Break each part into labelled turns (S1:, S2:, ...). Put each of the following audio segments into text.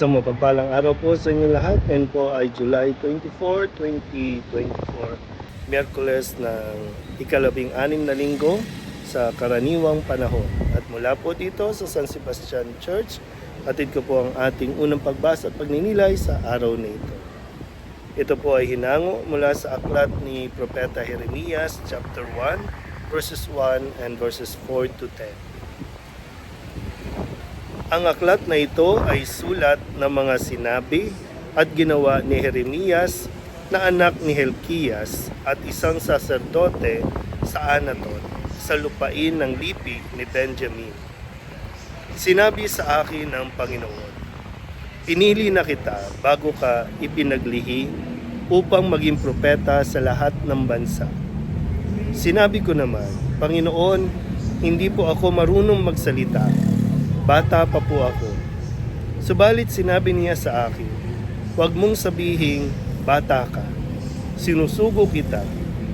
S1: Isang mapagpalang araw po sa inyo lahat. Ngayon po ay July 24, 2024. Miyerkules ng ikalabing anim na linggo sa karaniwang panahon. At mula po dito sa San Sebastian Church, atid ko po ang ating unang pagbasa at pagninilay sa araw na ito. Ito po ay hinango mula sa aklat ni Propeta Jeremias chapter 1 verses 1 and verses 4 to 10. Ang aklat na ito ay sulat ng mga sinabi at ginawa ni Jeremias na anak ni Helkias at isang saserdote sa Anatot sa lupain ng lipi ni Benjamin. Sinabi sa akin ng Panginoon, Pinili na kita bago ka ipinaglihi upang maging propeta sa lahat ng bansa. Sinabi ko naman, Panginoon, hindi po ako marunong magsalita. Bata pa po ako. Subalit sinabi niya sa akin, Huwag mong sabihing, bata ka. Sinusugo kita,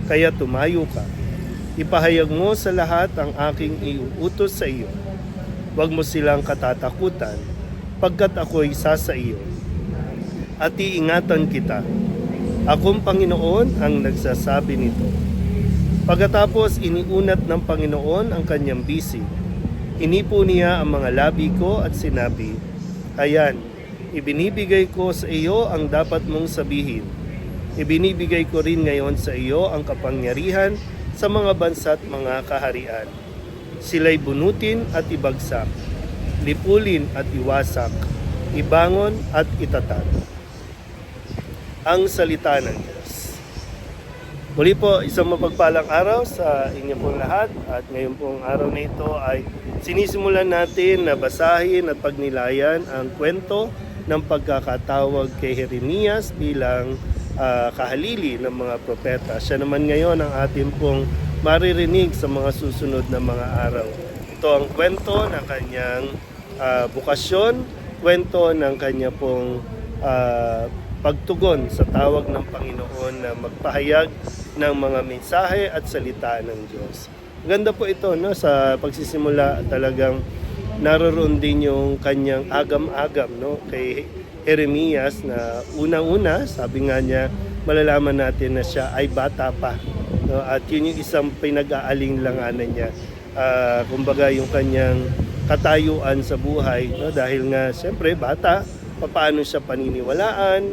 S1: kaya tumayo ka. Ipahayag mo sa lahat ang aking iuutos sa iyo. Huwag mo silang katatakutan, pagkat ako'y sa iyo. At iingatan kita. Akong Panginoon ang nagsasabi nito. Pagkatapos iniunat ng Panginoon ang kanyang bisig, Inipo niya ang mga labi ko at sinabi, Ayan, ibinibigay ko sa iyo ang dapat mong sabihin. Ibinibigay ko rin ngayon sa iyo ang kapangyarihan sa mga bansa at mga kaharian. Sila'y bunutin at ibagsak, lipulin at iwasak, ibangon at itatag. Ang salita ng Diyos. Muli po, isang mapagpalang araw sa inyo pong lahat at ngayon pong araw na ito ay sinisimulan natin na basahin at pagnilayan ang kwento ng pagkakatawag kay Jeremias bilang ah, kahalili ng mga propeta. Siya naman ngayon ang ating pong maririnig sa mga susunod na mga araw. Ito ang kwento ng kanyang ah, bukasyon, kwento ng kanya pong ah, pagtugon sa tawag ng Panginoon na magpahayag ng mga mensahe at salita ng Diyos. Ganda po ito no sa pagsisimula talagang naroon din yung kanyang agam-agam no kay Jeremias na unang-una sabi nga niya malalaman natin na siya ay bata pa no at yun yung isang pinag-aalinlanganan niya. Ah, kumbaga yung kanyang katayuan sa buhay no dahil nga siyempre bata paano siya paniniwalaan?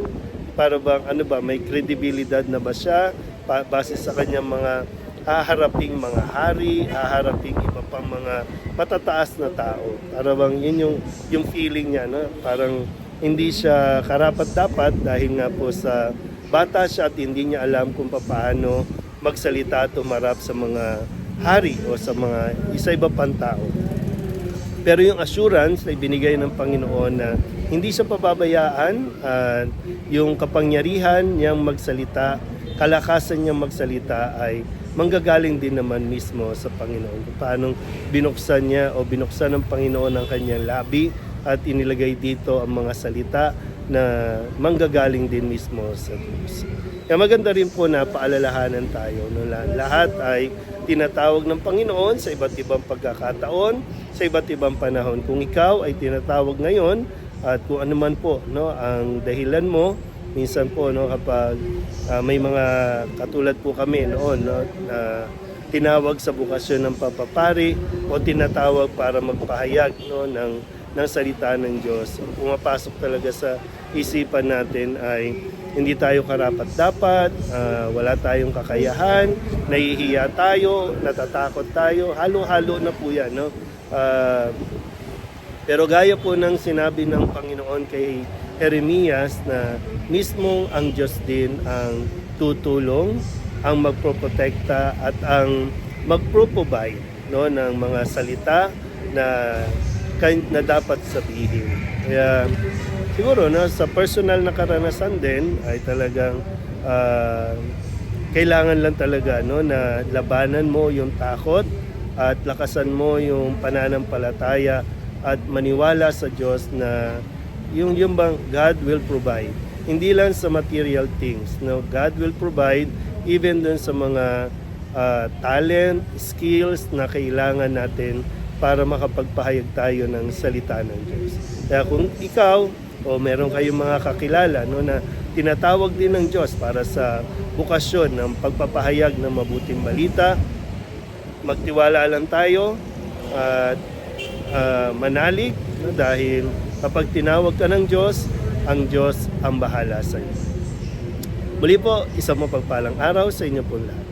S1: Para bang ano ba may credibility na ba siya base sa kanyang mga haharaping mga hari, haharaping iba pang mga matataas na tao. Para bang yun yung, yung feeling niya, no? Parang hindi siya karapat dapat dahil nga po sa bata siya at hindi niya alam kung paano magsalita at umarap sa mga hari o sa mga isa iba pang tao. Pero yung assurance na ibinigay ng Panginoon na hindi siya pababayaan at yung kapangyarihan niyang magsalita, kalakasan niyang magsalita ay manggagaling din naman mismo sa Panginoon. Kung paano binuksan niya o binuksan ng Panginoon ang kanyang labi at inilagay dito ang mga salita na manggagaling din mismo sa Diyos. Kaya maganda rin po na paalalahanan tayo. No? Lahat ay tinatawag ng Panginoon sa iba't ibang pagkakataon, sa iba't ibang panahon. Kung ikaw ay tinatawag ngayon at kung ano man po no, ang dahilan mo, minsan po no, kapag ah, may mga katulad po kami noon no, na tinawag sa bukasyon ng papapari o tinatawag para magpahayag no, ng, ng salita ng Diyos. Ang Pumapasok talaga sa isipan natin ay hindi tayo karapat dapat, ah, wala tayong kakayahan, nahihiya tayo, natatakot tayo, halo-halo na po yan. No? Ah, pero gaya po ng sinabi ng Panginoon kay Jeremias na mismong ang Diyos din ang tutulong, ang magproprotekta at ang magproprovide no, ng mga salita na, na dapat sabihin. Kaya siguro no, sa personal na karanasan din ay talagang ah, kailangan lang talaga no, na labanan mo yung takot at lakasan mo yung pananampalataya at maniwala sa Diyos na yung yung bang God will provide. Hindi lang sa material things. No, God will provide even dun sa mga ah, talent, skills na kailangan natin para makapagpahayag tayo ng salita ng Diyos. Kaya kung ikaw o meron kayong mga kakilala no, na tinatawag din ng Diyos para sa bukasyon ng pagpapahayag ng mabuting balita, magtiwala lang tayo at ah, manalig no, dahil kapag tinawag ka ng Diyos, ang Diyos ang bahala sa iyo. Muli po, isang mapagpalang araw sa inyo po lahat.